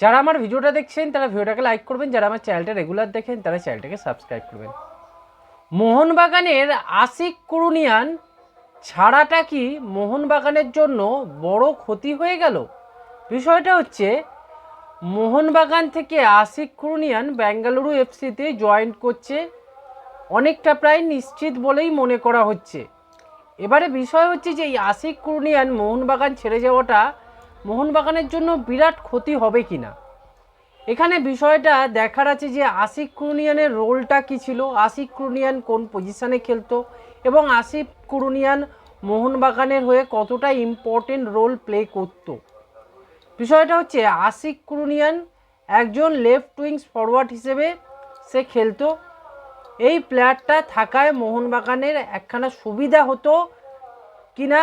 যারা আমার ভিডিওটা দেখছেন, তারা ভিডিওটাকে লাইক করবেন। যারা আমার চ্যানেলটা রেগুলার দেখেন, তারা চ্যানেলটাকে সাবস্ক্রাইব করবেন। মোহনবাগানের আশিক কুরুনিয়ান, ছাড়াটা কি মোহনবাগানের জন্য বড় ক্ষতি হয়ে গেল? বিষয়টা হচ্ছে, মোহনবাগান থেকে আশিক কুরুনিয়ান বেঙ্গালুরু এফসিতে জয়েন করছে। অনেকটা প্রায় নিশ্চিত বলেই মনে করা হচ্ছে। এবারে বিষয় হচ্ছে যে, এই আশিক কুরুনিয়ান মোহনবাগান ছেড়ে যাওয়াটা মোহনবাগানের জন্য বিরাট ক্ষতি হবে কি না? এখানে বিষয়টা দেখার আছে যে আশিক কুরুনিয়ানের রোলটা কি ছিল? আশিক কুরুনিয়ান কোন পজিশানে খেলতো? এবং আশিক কুরুনিয়ান মোহনবাগানের হয়ে কতটা ইম্পর্টেন্ট রোল প্লে করতো? বিষয়টা হচ্ছে আশিক কুরুনিয়ান একজন লেফট উইংস ফরওয়ার্ড হিসেবে সে খেলতো। এই প্লেয়ারটা থাকায় মোহনবাগানের একখানা সুবিধা হতো কিনা?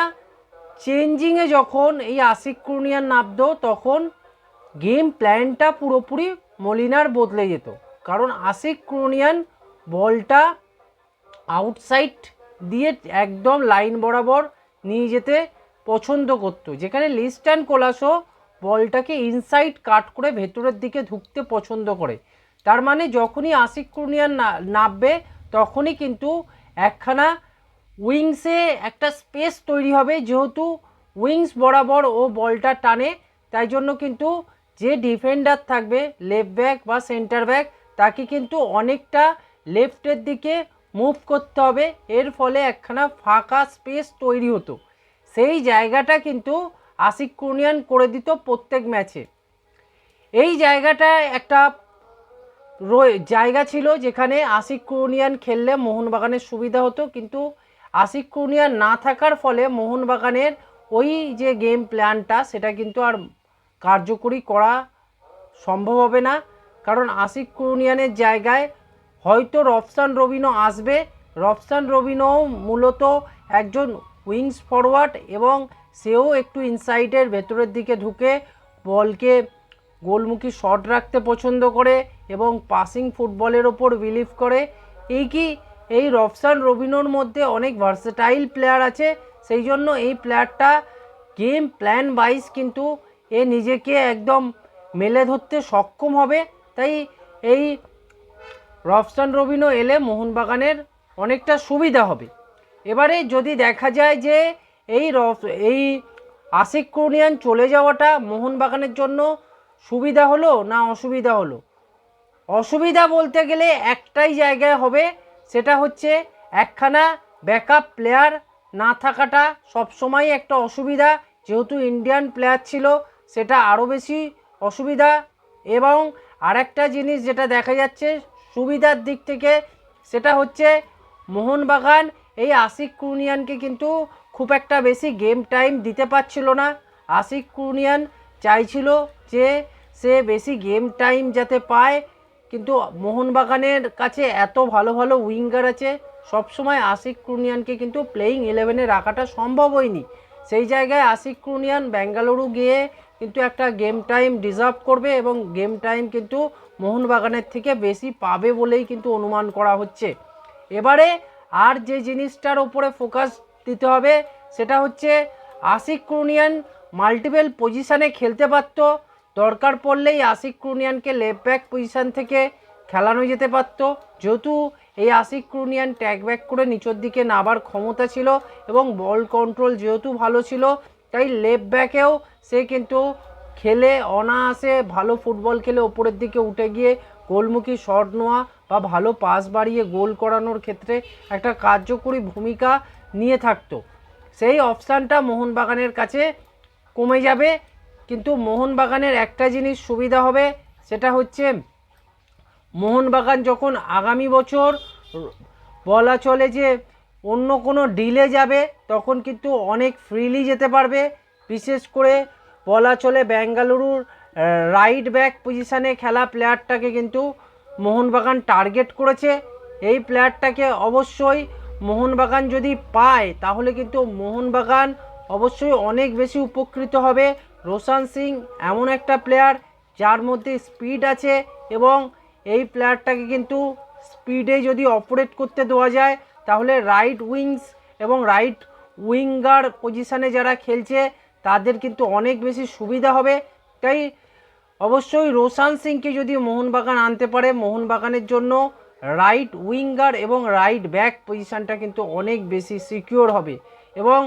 চেঞ্জিংয়ে যখন এই আশিক কুরুনিয়ান নামতো তখন গেম প্ল্যানটা পুরোপুরি মলিনার বদলে যেত। কারণ আশিক কুরুনিয়ান বলটা আউটসাইড দিয়ে একদম লাইন বরাবর নিয়ে যেতে পছন্দ করতো। যেখানে লিস্টান কোলাসো বলটাকে ইনসাইড কাট করে ভেতরের দিকে ঢুকতে পছন্দ করে। তার মানে যখনই আশিক কুরনিয়ান নামবে তখনই কিন্তু একখানা উইংসে একটা স্পেস তৈরি হবে যেহেতু উইংস বরাবর ও বলটা টানে, তাই জন্য কিন্তু যে ডিফেন্ডার থাকবে, লেফট ব্যাক বা সেন্টার ব্যাক, তাকে কিন্তু অনেকটা লেফটের দিকে মুভ করতে হবে। এর ফলে একখানা ফাঁকা স্পেস তৈরি হতো। সেই জায়গাটা কিন্তু আশিক কুরনিয়ান করে দিত প্রত্যেক ম্যাচে। এই জায়গাটা একটা জায়গা ছিল যেখানে আশিক কুরনিয়ান খেললে মোহনবাগানের সুবিধা হতো, কিন্তু আশিক কুরনিয়ান না থাকার ফলে মোহনবাগানের ওই যে গেম প্ল্যানটা, সেটা কিন্তু আর কার্যকরী করা সম্ভব হবে না। কারণ আশিক কুরনিয়ানের জায়গায় হয়তো রফসান রবিনো আসবে। রফসান রবিনো মূলত একজন উইংস ফরওয়ার্ড এবং সেও একটু ইনসাইডের ভেতরের দিকে ঢুকে বলকে গোলমুখী শট রাখতে পছন্দ করে এবং পাসিং ফুটবলের ওপর বিলিভ করে। এই কি এই রফসান রবিনোর মধ্যে অনেক ভার্সেটাইল প্লেয়ার আছে সেই জন্য এই প্লেয়ারটা গেম প্ল্যান ওয়াইজ কিন্তু এ নিজেকে একদম মেলে ধরতে সক্ষম হবে। তাই এই রফসান রবিনো এলে মোহনবাগানের অনেকটা সুবিধা হবে। এবারে যদি দেখা যায় যে এই রফ, এই আশিক কুরনিয়ান চলে যাওয়াটা মোহনবাগানের জন্য সুবিধা হলো না অসুবিধা হলো? অসুবিধা বলতে গেলে একটাই জায়গায় হবে সেটা হচ্ছে একখানা ব্যাকআপ প্লেয়ার না থাকাটা সবসময় একটা অসুবিধা। যেহেতু ইন্ডিয়ান প্লেয়ার ছিল, সেটা আরও বেশি অসুবিধা। এবং আরেকটা জিনিস যেটা দেখা যাচ্ছে, সুবিধার দিক থেকে সেটা হচ্ছে মোহনবাগান এই আশিক কুরনিয়ানকে কিন্তু খুব একটা বেশি গেম টাইম দিতে পারছিল না। আশিক কুরনিয়ান চাইছিল যে সে বেশি গেম টাইম যাতে পায় কিন্তু মোহনবাগানের কাছে এত ভালো ভালো উইঙ্গার আছে, সবসময় আশিক ক্রুনিয়ানকে কিন্তু প্লেয়িং ইলেভেনে রাখাটা সম্ভব হয়নি। সেই জায়গায় আশিক ক্রুনিয়ান বেঙ্গালুরু গিয়ে কিন্তু একটা গেম টাইম ডিজার্ভ করবে এবং গেম টাইম কিন্তু মোহনবাগানের থেকে বেশি পাবে বলেই কিন্তু অনুমান করা হচ্ছে। এবারে আর যে জিনিসটার ওপরে ফোকাস দিতে হবে, সেটা হচ্ছে আশিক ক্রুনিয়ান মাল্টিপল পজিশানে খেলতে পারত দরকার পড়লেই আশিক ক্রুনিয়ানকে লেফট ব্যাক পজিশান থেকে খেলানো যেতে পারত। যেহেতু এই আশিক ক্রুনিয়ান ট্যাগ ব্যাক করে নিচের দিকে নাবার ক্ষমতা ছিল এবং বল কন্ট্রোল যেহেতু ভালো ছিল, তাই লেফট ব্যাকেও সে কিন্তু খেলে অনায়াসে ভালো ফুটবল খেলে ওপরের দিকে উঠে গিয়ে গোলমুখী শট নেওয়া বা ভালো পাস বাড়িয়ে গোল করানোর ক্ষেত্রে একটা কার্যকরী ভূমিকা নিয়ে থাকতো। সেই অপশানটা মোহনবাগানের কাছে কমে যাবে। কিন্তু মোহনবাগানের একটা জিনিস সুবিধা হবে, সেটা হচ্ছে মোহনবাগান যখন আগামী বছর বলা চলে যে অন্য কোনো ডিলে যাবে, তখন কিন্তু অনেক ফ্রিলি যেতে পারবে। বিশেষ করে বলা চলে বেঙ্গালুরুর রাইট ব্যাক পজিশানে খেলা প্লেয়ারটাকে কিন্তু মোহনবাগান টার্গেট করেছে। এই প্লেয়ারটাকে অবশ্যই মোহনবাগান যদি পায়, তাহলে কিন্তু মোহনবাগান অবশ্যই অনেক বেশি উপকৃত হবে। রোশান সিং এমন একটা প্লেয়ার যার মধ্যে স্পিড আছে এবং এই প্লেয়ারটাকে কিন্তু স্পিডে যদি অপারেট করতে দেওয়া যায়, তাহলে রাইট উইংস এবং রাইট উইঙ্গার পজিশানে যারা খেলছে, তাদের কিন্তু অনেক বেশি সুবিধা হবে। তাই অবশ্যই রোশান সিংকে যদি মোহনবাগান আনতে পারে, মোহনবাগানের জন্য রাইট উইঙ্গার এবং রাইট ব্যাক পজিশানটা কিন্তু অনেক বেশি সিকিওর হবে। এবং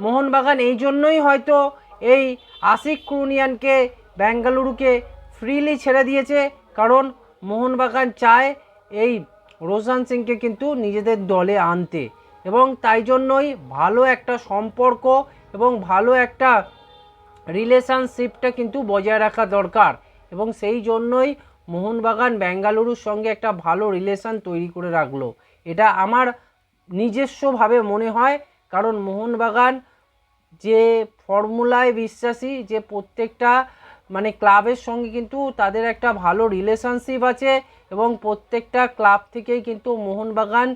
মোহনবাগান এই জন্যই হয়তো এই আশিক ক্রুনিয়ানকে বেঙ্গালুরুকে ফ্রিলি ছেড়ে দিয়েছে। কারণ মোহনবাগান চায় এই রোশান সিংকে কিন্তু নিজেদের দলে আনতে। এবং তাই জন্যই ভালো একটা সম্পর্ক এবং ভালো একটা রিলেশনশিপটা কিন্তু বজায় রাখা দরকার। এবং সেই জন্যই মোহনবাগান বেঙ্গালুরুর সঙ্গে একটা ভালো রিলেশন তৈরি করে রাখল। এটা আমার নিজস্বভাবে মনে হয়। কারণ মোহনবাগান যে ফর্মুলায় বিশ্বাসী, যে প্রত্যেকটা মানে ক্লাবের সঙ্গে কিন্তু তাদের একটা ভালো রিলেশনশিপ আছে এবং প্রত্যেকটা ক্লাব থেকেই কিন্তু মোহনবাগান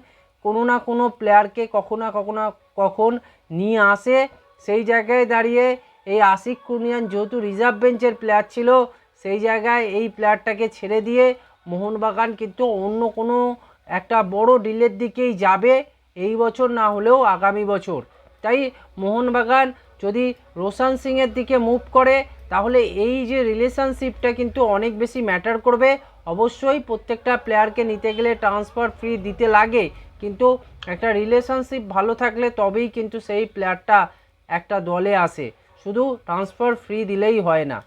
কোনো না কোনো প্লেয়ারকে কখনো না কখনো, কখন নিয়ে আসে। সেই জায়গায় দাঁড়িয়ে এই আশিক কুনিয়ান যেহেতু রিজার্ভ বেঞ্চের প্লেয়ার ছিল, সেই জায়গায় এই প্লেয়ারটাকে ছেড়ে দিয়ে মোহনবাগান কিন্তু অন্য কোনো একটা বড় ডিলের দিকেই যাবে। এই বছর না হলেও আগামী বছর। তাই মোহনবাগান যদি রোশান সিংয়ের দিকে মুভ করে, তাহলে এই যে রিলেশনশিপটা কিন্তু অনেক বেশি ম্যাটার করবে। অবশ্যই প্রত্যেকটা প্লেয়ারকে নিতে গেলে ট্রান্সফার ফ্রি দিতে লাগে, কিন্তু একটা রিলেশনশিপ ভালো থাকলে তবেই কিন্তু সেই প্লেয়ারটা একটা দলে আসে। শুধু ট্রান্সফার ফ্রি দিলেই হয় না।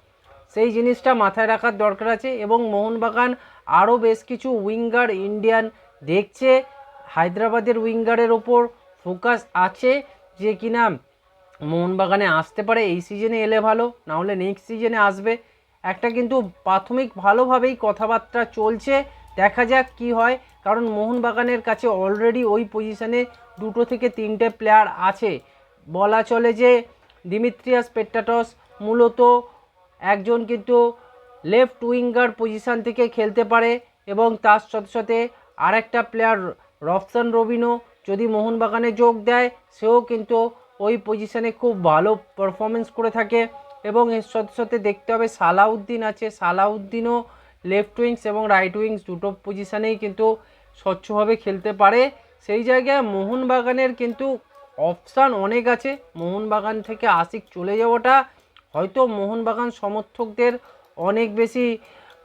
সেই জিনিসটা মাথায় রাখার দরকার আছে এবং মোহনবাগান আরও বেশ কিছু উইঙ্গার ইন্ডিয়ান দেখছে। হায়দ্রাবাদের উইঙ্গারের ওপর ফোকাস আছে। যে কিনা মোহনবাগানে আসতে পারে, এই সিজনে এলে ভালো না হলে নেক্সট সিজনে আসবে। একটা কিন্তু প্রাথমিক ভালোভাবেই কথাবার্তা চলছে, দেখা যাক কি হয়। কারণ মোহনবাগানের কাছে অলরেডি ওই পজিশনে দুটো থেকে তিনটে প্লেয়ার আছে। বলা চলে যে দিমিত্রিয়াস পেট্টাটস মূলত একজন কিন্তু লেফট উইঙ্গার পজিশান থেকে খেলতে পারে এবং তার সাথে সাথে আরেকটা প্লেয়ার রফসান রবিনো যদি মোহনবাগানে যোগ দেয়, সেও কিন্তু ওই পজিশানে খুব ভালো পারফরমেন্স করে থাকে। এবং এর সাথে সাথে দেখতে হবে সালাউদ্দিন আছে। সালাউদ্দিনও লেফট উইংস এবং রাইট উইংস দুটো পজিশানেই কিন্তু স্বচ্ছভাবে খেলতে পারে। সেই জায়গায় মোহনবাগানের কিন্তু অপশান অনেক আছে। মোহনবাগান থেকে আশিক চলে যাওয়াটা হয়তো মোহনবাগান সমর্থকদের অনেক বেশি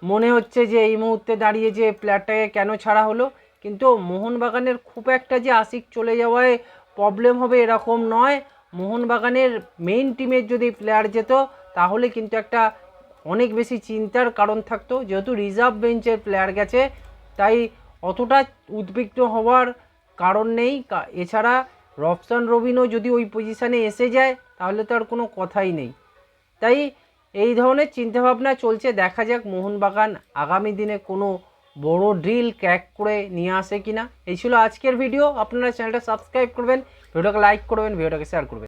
মনে হচ্ছে যে এই মুহূর্তে দাঁড়িয়ে যে প্লেয়ারটাকে কেন ছাড়া হলো। কিন্তু মোহনবাগানের খুব একটা যে আশিক চলে যাওয়ায় প্রবলেম হবে এরকম নয়। মোহনবাগানের মেইন টিমের যদি প্লেয়ার যেত, তাহলে কিন্তু একটা অনেক বেশি চিন্তার কারণ থাকতো। যেহেতু রিজার্ভ বেঞ্চের প্লেয়ার গেছে, তাই অতটা উদ্বিগ্ন হওয়ার কারণ নেই। এছাড়া রফসান রবিনও যদি ওই পজিশানে এসে যায়, তাহলে তো আর কোনো কথাই নেই। তাই এই ধরনের চিন্তাভাবনা চলছে। দেখা যাক মোহনবাগান আগামী দিনে কোনো বড় ড্রিল ক্র্যাক করে নিয়ে আসে কিনা, এই ছিল আজকের ভিডিও আপনারা চ্যানেলটা সাবস্ক্রাইব করবেন ভিডিওটাকে লাইক করবেন ভিডিওটাকে শেয়ার করবেন।